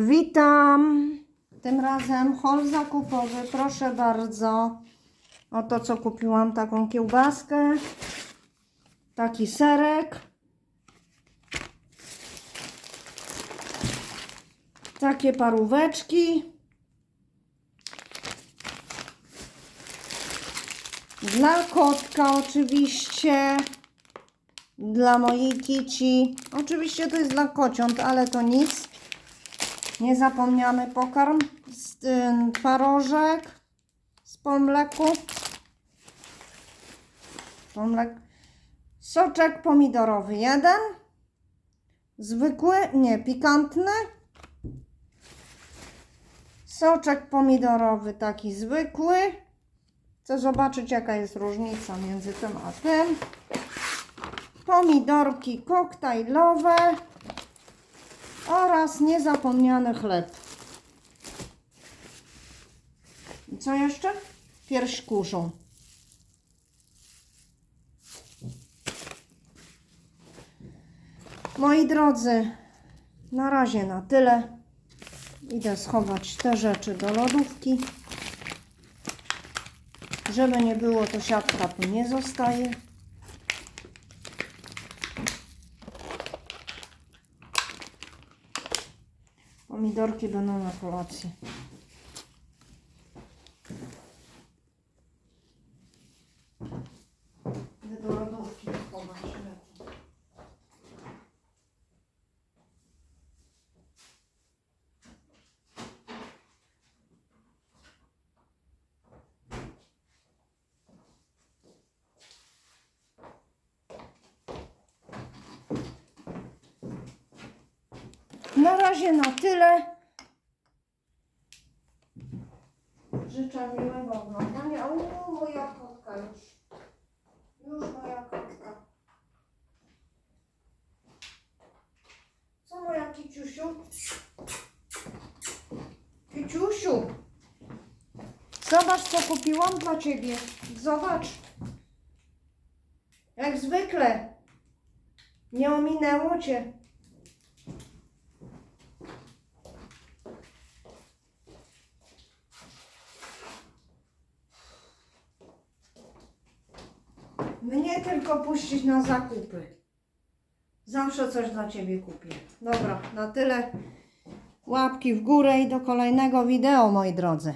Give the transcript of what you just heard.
Witam. Tym razem hol zakupowy, proszę bardzo. Oto co kupiłam, taką kiełbaskę, taki serek, takie paróweczki. Dla kotka oczywiście, dla mojej kici. Oczywiście to jest dla kociąt, ale to nic. Niezapomniany pokarm, ym, twarożek z pomleku. Pomlek. Soczek pomidorowy jeden. Zwykły, nie, pikantny. Soczek pomidorowy taki zwykły. Chcę zobaczyć jaka jest różnica między tym a tym. Pomidorki koktajlowe oraz niezapomniany chleb. I co jeszcze? Pierś kurzą. Moi drodzy, na razie na tyle. Idę schować te rzeczy do lodówki. Żeby nie było, to siatka tu nie zostaje. Pomidorki będą na kolację. Idę do lodówki schować rzeczy. Na razie na tyle. Życzę miłego oglądania. O, moja kotka już. Już moja kotka. Co moja kiciusiu? Kiciusiu. Zobacz, co kupiłam dla ciebie. Zobacz. Jak zwykle. Nie ominęło cię. Mnie tylko puścić na zakupy. Zawsze coś dla Ciebie kupię. Dobra, na tyle. Łapki w górę i do kolejnego wideo, moi drodzy.